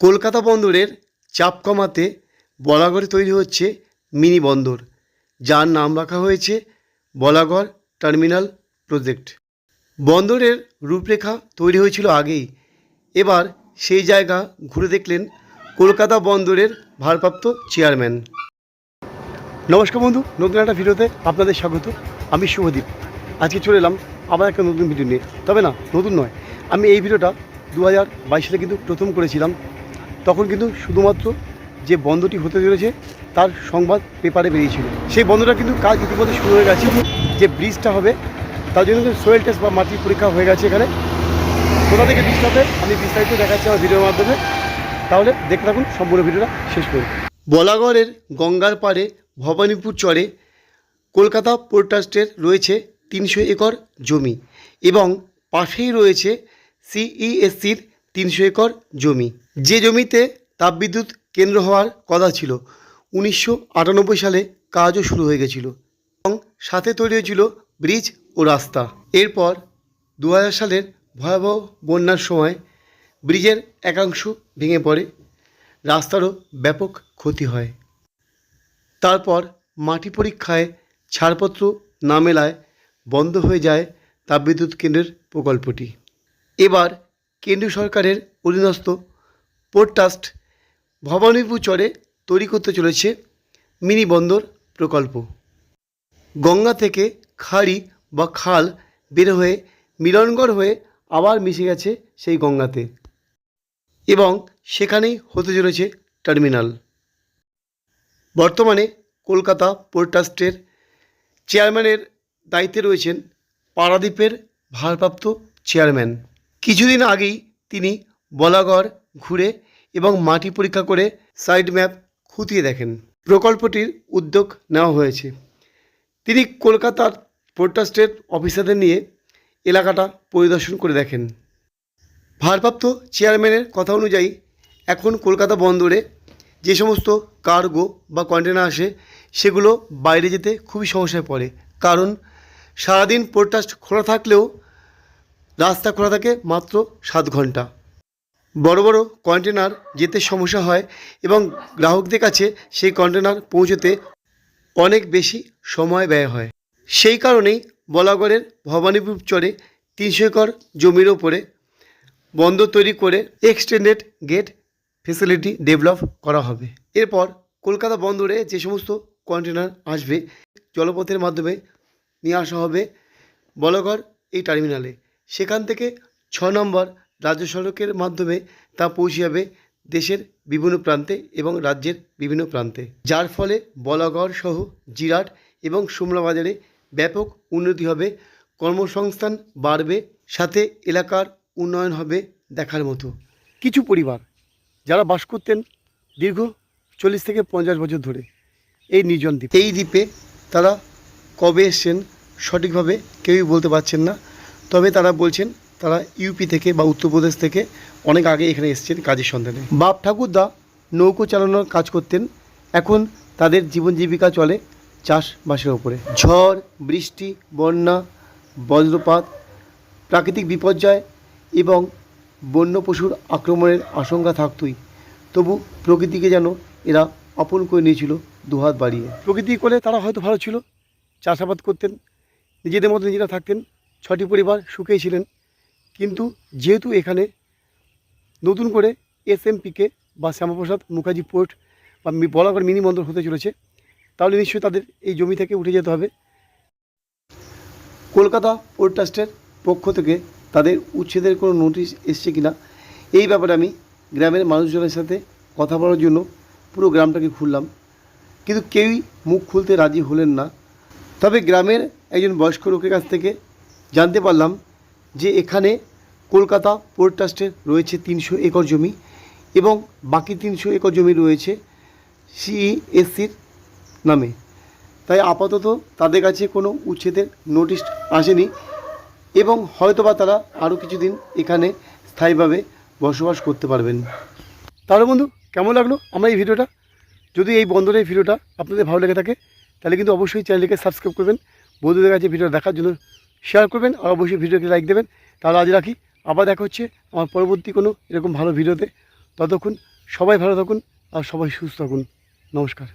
কলকাতা বন্দরের চাপ কমাতে বলাগড়ে তৈরি হচ্ছে মিনি বন্দর, যার নাম রাখা হয়েছে বলাগড় টার্মিনাল প্রজেক্ট। বন্দরের রূপরেখা তৈরি হয়েছিল আগেই। এবার সেই জায়গা ঘুরে দেখলেন কলকাতা বন্দরের ভারপ্রাপ্ত চেয়ারম্যান। নমস্কার বন্ধু, নতুন একটা ভিডিওতে আপনাদের স্বাগত। আমি শুভদীপ। আজকে চলে এলাম আবার একটা নতুন ভিডিও নিয়ে। তবে না, নতুন নয়। আমি এই ভিডিওটা দু হাজার বাইশ কিন্তু প্রথম করেছিলাম। তখন কিন্তু শুধুমাত্র যে বন্ধটি হতে চলেছে, তার সংবাদ পেপারে বেরিয়েছিল। সেই বন্ধটা কিন্তু কাজ ইতিমধ্যে শুরু হয়ে গেছে, যে ব্রিজটা হবে, তার জন্য কিন্তু সোয়েল টেস্ট বা মাটির পরীক্ষা হয়ে গেছে এখানে। কোথা থেকে ব্রিজটা হবে, আমি বিস্তারিত দেখাচ্ছি আমার ভিডিওর মাধ্যমে। তাহলে দেখতে থাকুন, সম্পূর্ণ ভিডিওটা শেষ করুন বলাগড়ের গঙ্গার পাড়ে ভবানীপুর চরে কলকাতা পোর্ট ট্রাস্টের রয়েছে তিনশো একর জমি এবং পাশেই রয়েছে সিইএসসির তিনশো একর জমি। যে জমিতে তাপবিদ্যুৎ কেন্দ্র হওয়ার কথা ছিল, উনিশশো আটানব্বই সালে কাজও শুরু হয়ে গেছিল এবং সাথে তৈরি হয়েছিল ব্রিজ ও রাস্তা। এরপর দু হাজার সালের ভয়াবহ বন্যার সময় ব্রিজের একাংশ ভেঙে পড়ে, রাস্তারও ব্যাপক ক্ষতি হয়। তারপর মাটি পরীক্ষায় ছাড়পত্র না মেলায় বন্ধ হয়ে যায় তাপবিদ্যুৎ কেন্দ্রের প্রকল্পটি। এবার কেন্দ্রীয় সরকারের অধীনস্থ পোর্ট ট্রাস্ট ভবানীপুর চরে তৈরি করতে চলেছে মিনি বন্দর প্রকল্প। গঙ্গা থেকে খাড়ি বা খাল বের হয়ে মিলনগড় হয়ে আবার মিশে গেছে সেই গঙ্গাতে এবং সেখানেই হতে চলেছে টার্মিনাল। বর্তমানে কলকাতা পোর্ট ট্রাস্টের চেয়ারম্যানের দায়িত্বে রয়েছেন পারাদ্বীপের ভারপ্রাপ্ত চেয়ারম্যান। কিছুদিন আগেই তিনি বলাগড় ঘুরে এবং মাটি পরীক্ষা করে সাইড ম্যাপ খুঁটিয়ে দেখেন। প্রকল্পটির উদ্যোগ নেওয়া হয়েছে। তিনি কলকাতার পোর্ট ট্রাস্টের অফিসারদের নিয়ে এলাকাটা পরিদর্শন করে দেখেন। ভারপ্রাপ্ত চেয়ারম্যানের কথা অনুযায়ী এখন কলকাতা বন্দরে যে সমস্ত কার্গো বা কন্টেনার আসে, সেগুলো বাইরে যেতে খুবই সমস্যায় পড়ে। কারণ সারাদিন পোর্টাস্ট খোলা থাকলেও রাস্তা খোলা থাকে মাত্র সাত ঘণ্টা। বড় বড় কন্টেনার যেতে সমস্যা হয় এবং গ্রাহকদের কাছে সেই কন্টেনার পৌঁছতে অনেক বেশি সময় ব্যয় হয়। সেই কারণেই বলাগড়ের ভবানীপুর চরে তিনশো একর জমির ওপরে বন্দর তৈরি করে এক্সটেন্ডেড গেট ফেসিলিটি ডেভেলপ করা হবে। এরপর কলকাতা বন্দরে যে সমস্ত কন্টেনার আসবে, জলপথের মাধ্যমে নিয়ে আসা হবে বলাগড় এই টার্মিনালে সেখান থেকে ছ নম্বর রাজ্য সড়কের মাধ্যমে তা পৌঁছে যাবে দেশের বিভিন্ন প্রান্তে এবং রাজ্যের বিভিন্ন প্রান্তে। যার ফলে বলাগড় সহ জিরাট এবং সুমলা বাজারে ব্যাপক উন্নতি হবে, কর্মসংস্থান বাড়বে, সাথে এলাকার উন্নয়ন হবে দেখার মতো। কিছু পরিবার যারা বাস করতেন দীর্ঘ চল্লিশ থেকে পঞ্চাশ বছর ধরে এই নির্জন দ্বীপ। এই দ্বীপে তারা কবে এসছেন সঠিকভাবে কেউই বলতে পারছেন না। তবে তারা বলছেন, তারা ইউপি থেকে বা উত্তরপ্রদেশ থেকে অনেক আগে এখানে এসেছেন কাজের সন্ধানে। বাপ ঠাকুরদা নৌকো চালানোর কাজ করতেন, এখন তাদের জীবন জীবিকা চলে চাষবাসের ওপরে। ঝড়, বৃষ্টি, বন্যা, বজ্রপাত, প্রাকৃতিক বিপর্যয় এবং বন্য পশুর আক্রমণের আশঙ্কা থাকতই, তবু প্রকৃতিকে যেন এরা আপন করে নিয়েছিল দুহাত বাড়িয়ে। প্রকৃতি করে তারা হয়তো ভালো ছিল, চাষাবাদ করতেন, নিজেদের মতো নিজেরা থাকতেন ছটি পরিবার সুখেই ছিলেন। কিন্তু যেহেতু এখানে নতুন করে এসএমপিকে বা শ্যামাপ্রসাদ মুখার্জি পোর্ট বা বলাগড় মিনি বন্দর হতে চলেছে, তাহলে নিশ্চয়ই তাদের এই জমি থেকে উঠে যেতে হবে। কলকাতা পোর্ট ট্রাস্টের পক্ষ থেকে তাদের উচ্ছেদের কোনো নোটিশ এসছে কিনা, এই ব্যাপারে আমি গ্রামের মানুষজনের সাথে কথা বলার জন্য পুরো গ্রামটাকে খুললাম। কিন্তু কেউই মুখ খুলতে রাজি হলেন না। তবে গ্রামের একজন বয়স্ক লোকের কাছ থেকে জানতে পারলাম যে এখানে কলকাতা পোর্ট ট্রাস্টের রয়েছে তিনশো একর জমি এবং বাকি তিনশো একর জমি রয়েছে সিইএসসির নামে। তাই আপাতত তাদের কাছে কোনো উচ্ছেদের নোটিশ আসেনি এবং হয়তোবা তারা আরও কিছুদিন এখানে স্থায়ীভাবে বসবাস করতে পারবেন। তাহলে বন্ধু, কেমন লাগল আমার এই ভিডিওটা? যদি এই বন্দরের ভিডিওটা আপনাদের ভালো লেগে থাকে, তাহলে কিন্তু অবশ্যই চ্যানেলটিকে সাবস্ক্রাইব করবেন। বন্ধুদের কাছে ভিডিও দেখার জন্য শেয়ার করবেন আর অবশ্যই ভিডিওকে লাইক দেবেন। তাহলে আজ রাখি। আবার দেখা হচ্ছে আমার পরবর্তী কোনো এরকম ভালো ভিডিওতে। ততক্ষণ সবাই ভালো থাকুন আর সবাই সুস্থ থাকুন। নমস্কার।